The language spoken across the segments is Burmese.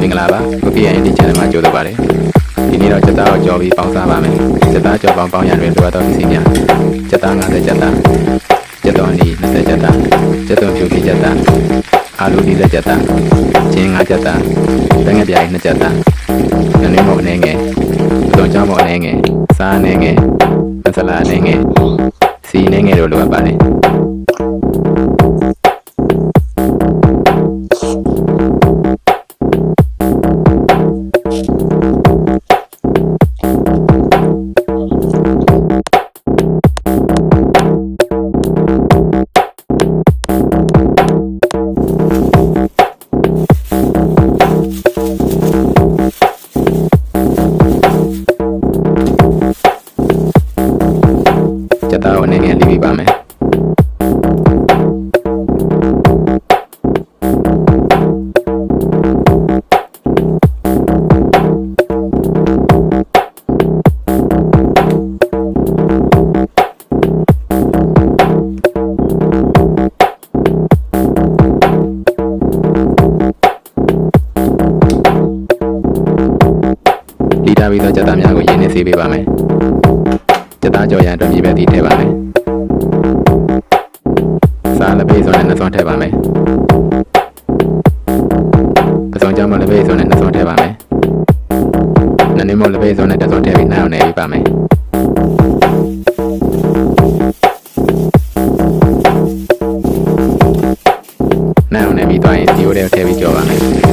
မင်္ဂလာပါကိုပြည့်ရဲ့ဒီ channel မှာကြိုဆိုပါရစေဒီနေ့တော့စက်သားကိုကြော်ပြီးပေါင်းစားပါမယ်စက်သားကြော်ပေါင်းပေါင်းရတွင်လိုအပ်သောပစ္စည်းများစက်သား50စက်သားစက်တော်အနီ20စက်သားစက်တော်ဖြူဖြီးစက်သားအာလူဒီစက်သားချင်း5စက်သားတငယ်ပြား2စက်သားနည်းနည်းမအနေငယ်အတော်ကြောင်းမအနေငယ်စားအနေငယ်မဆလာအနေငယ်စီအနေငယ်တို့လိုအပ်ပါတယ် ပြီးသောစက်သားများကိုရင်းနှီးစေးပေးပါမယ်စက်သားကြော်ရန်အတွက်မြေပဲတီထည့်ပါမယ်စားလက်ပေးစုံနဲ့နှစွန်းထည့်ပါမယ်ပစုံကြောင့်မလက်ပေးစုံနဲ့နှစွန်းထည့်ပါမယ်နည်းနည်းမလက်ပေးစုံနဲ့တစ်စွန်းထည့်ပြီးနှောင်းနေပြီးပါမယ်နှောင်းနေပြီးသွားရင်ဒီယိုတွေထည့်ပြီးကြော်ပါမယ်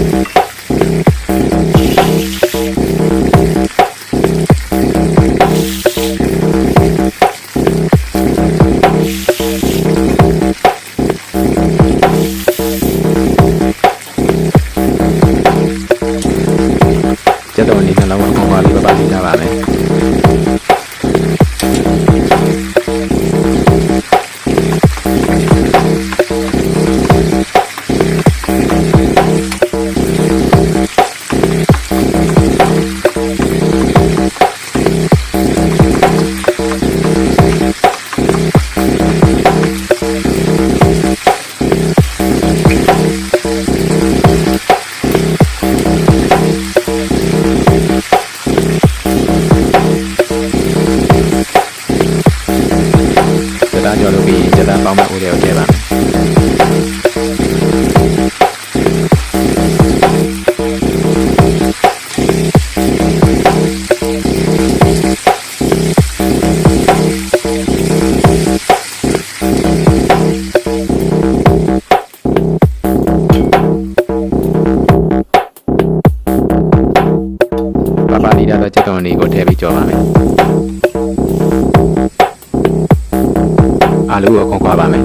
အာလူကိုခုံခွာပါမယ်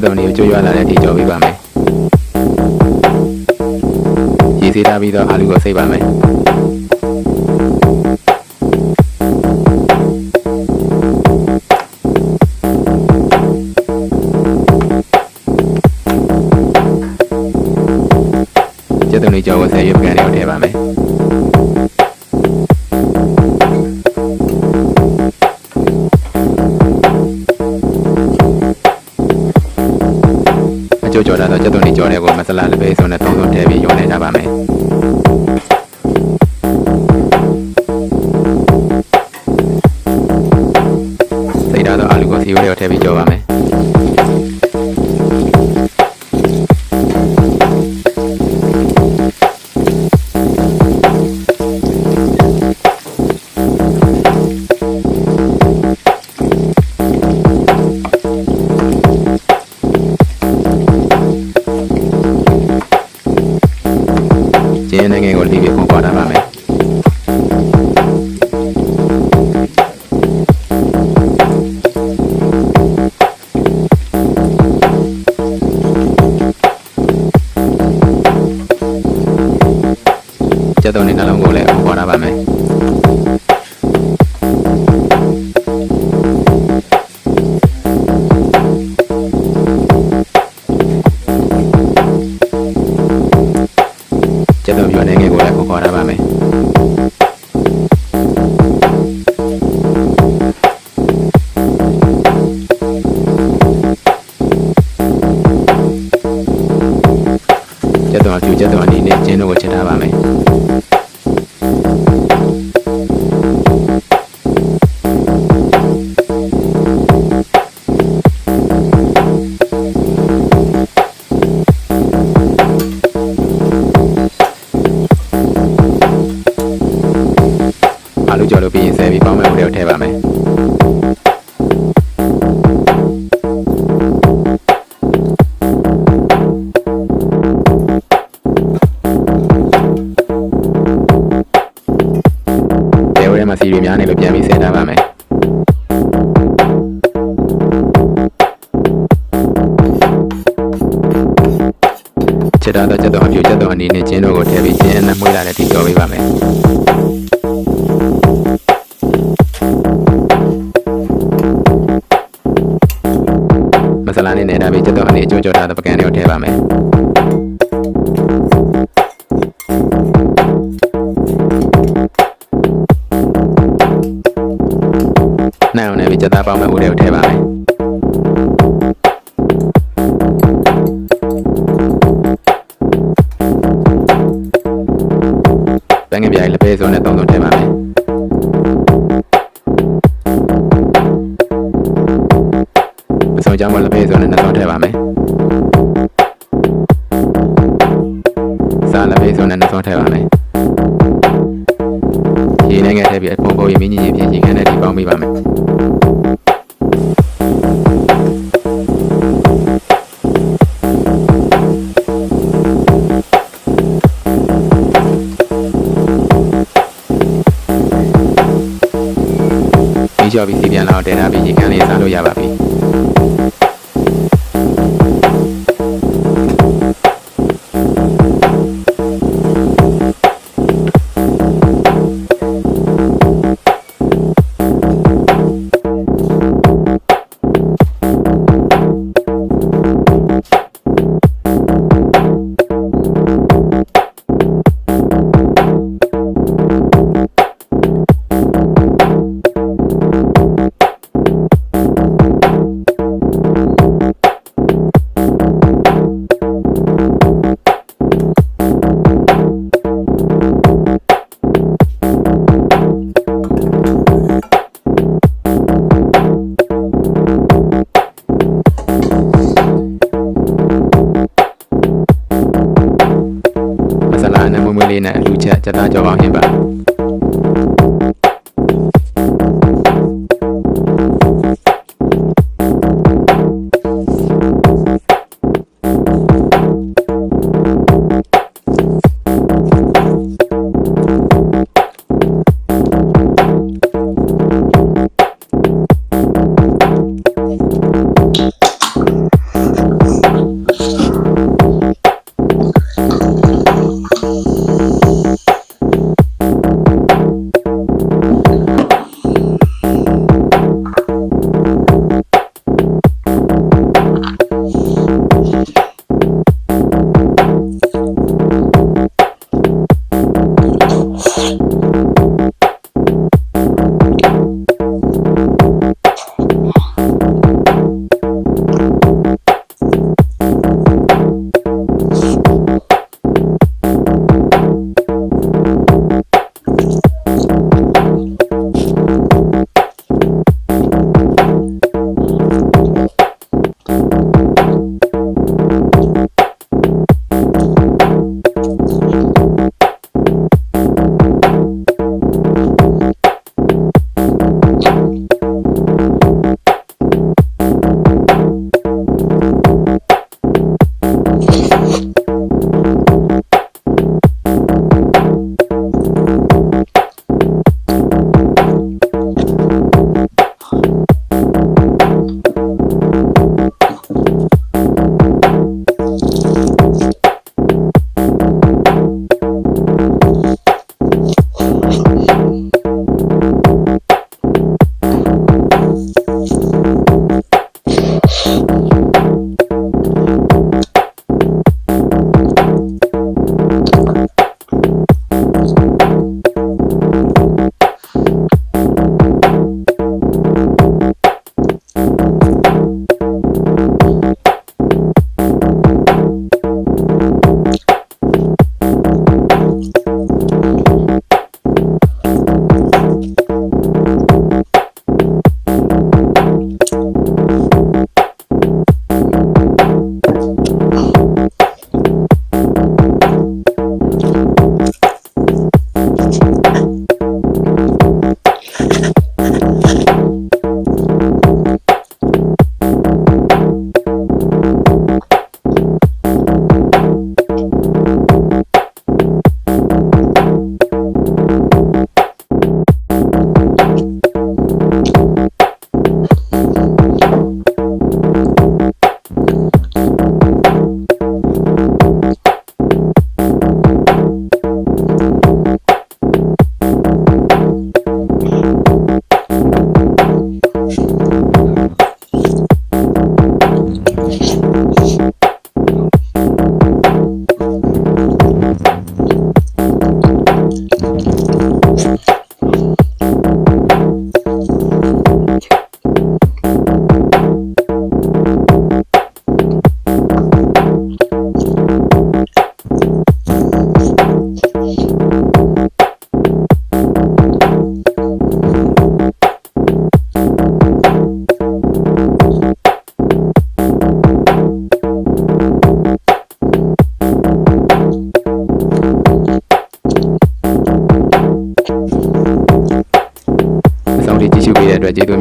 ကျက်တော်နေကိုကြွရွာလာတဲ့အထိကြော်ပေးပါမယ်ရည်စေးထားပြီးတော့အာလူကိုစိတ်ပါမယ်ကျက်တော်နေကြော်ကိုဆယ်ရွက်ကန်လေးကိုထည့်ပါမယ် ကျက်တော်ပြောနေငယ်ကို စီရီများနေလို့ပြန်ပြီးဆဲထားပါမယ်ချက်ထားတော့ချက်တော်အပြူချက်တော်အနေနဲ့ကျင်းတို့ကိုထည့်ပြီးကျင်းနဲ့မွေးလာတဲ့ဒီကြော်ပေးပါမယ်မဆလာနဲ့နေတာပြီးချက်တော့အနေအကျိုးကြောထားတဲ့ပကံတွေကိုထည့်ပါမယ် နိုင်အောင်လည်းပြီးချက်သားပေါင်းမဲ့ဦးတွေကိုထည့်ပါမယ်ပန်းငယ်ပြားလေးလက်ပဲစုံနဲ့သုံးစုံထည့်ပါမယ်ပစုံကြောင်းမလက်ဖေးဆိုနဲ့နှလုံးထည့်ပါမယ်စားလက်ဖေးဆိုနဲ့နှလုံးထည့်ပါမယ် မိကျော်ပြီးစီပြန်လာတော့တဲထားပြီးရေခမ်းလေးစားလို့ရပါပြီ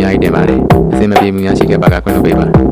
များကြီးတင်ပါတယ်အစင်မပြေမှုများရှိခဲ့ပါကခွင့်လွှတ်ပေးပါ